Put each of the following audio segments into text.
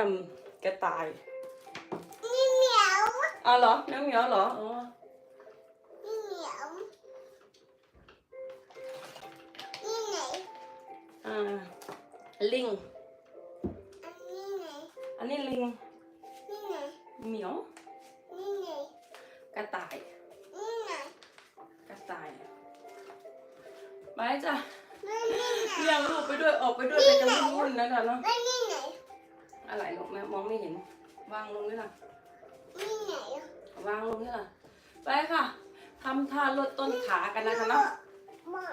อืมกระต่ายนี่เหมียวเอาเหรอแมวเหมียวเหรออ๋อนี่เหมียวนี่ไหนอ่าลิงอันนี้ไหนอันนี้ลิงนี่ไหนเหมียวนี่ไหนกระต่ายนี่ไหนกระต่ายไปจ้ะแล้วนี่ไหนเลี้ยงลูกไปด้วยออกไปด้วยไปจะวุ่นๆนะคะเนาะแล้วนี่ไหน อะไรลูกแม่มองไม่เห็น วางลงนี่ล่ะนี่ไหนวางลงนี่ล่ะ ไปค่ะทำท่าลดต้นขากันนะคะเนาะหมา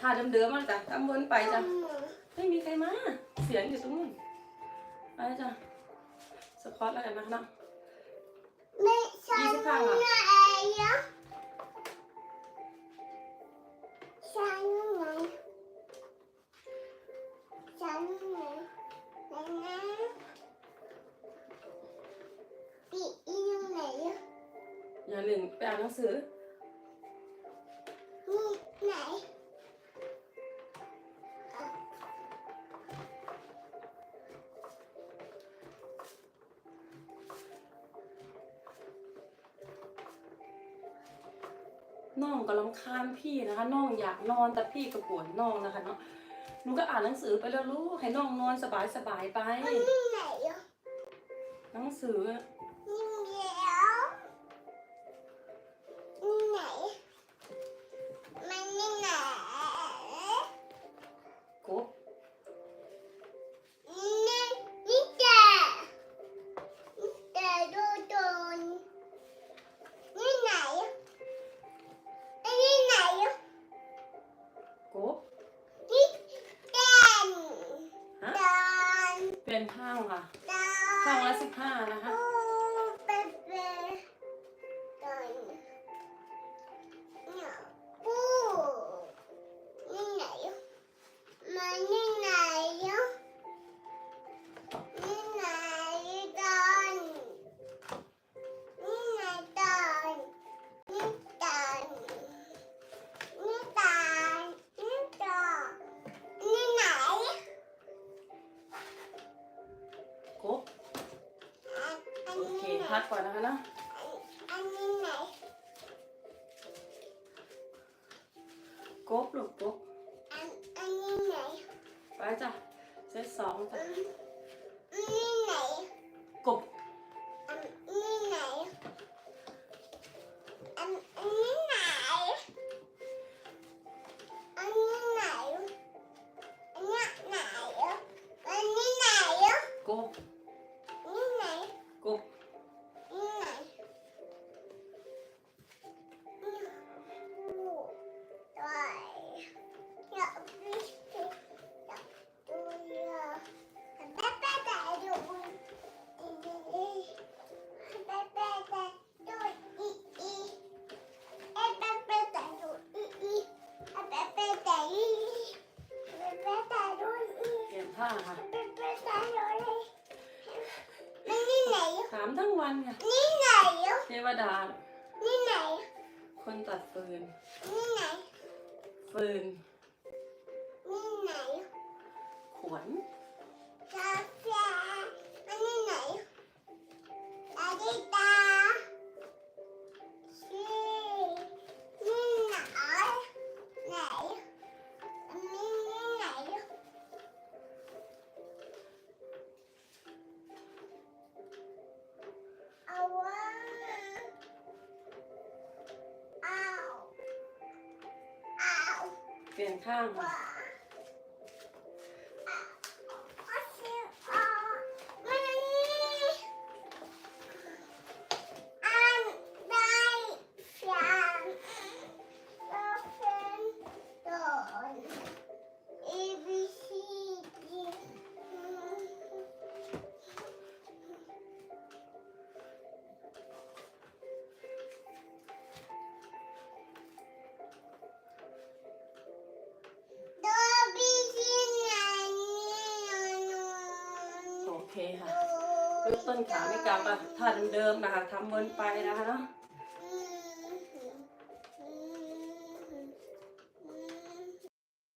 ท่าเดิมๆมาจ้ะตำวนไปจ้ะหมาไม่มีใครมา เสียงอยู่ตรงนู้นไปจ้ะ สควอตแล้วกันนะคะเนาะไม่ใช่ยี่สิบห้าไหนอะอะ อย่าลืมไปอ่านหนังสือ นี่ไหนน้องก็รำคาญพี่นะคะน้องอยากนอนแต่พี่ก็ปวดน้องนะคะเนาะหนูก็อ่านหนังสือไปแล้วลูกให้น้องนอนสบายสบายๆไปนี่ไหนอะหนังสือ เป็นข้างค่ะ ข้างละสิบห้านะคะ พักก่อนนะคะเนาะอันนี้ไหนกบลูกกบอันอันนี้ไหนไปจ้ะเซตสองจ้ะอันนี้ไหนกบอันนี้ไหนอันอันนี้ไหนอันนี้ไหนอันนี้ไหนอันนี้ไหนกบ เปลี่ยนท่าค่ะแป๊บแป๊บแต่ดูอีมันนี่ไหนถามทั้งวันค่ะนี่ไหนเทวดา นี่ไหน คนตัดฟืน นี่ไหน ฟืน นี่ไหนขวน เปลี่ คค่ะต้นขาไม่กลับอะท่าเดิมๆนะคะทำวนไปนะคะเนาะ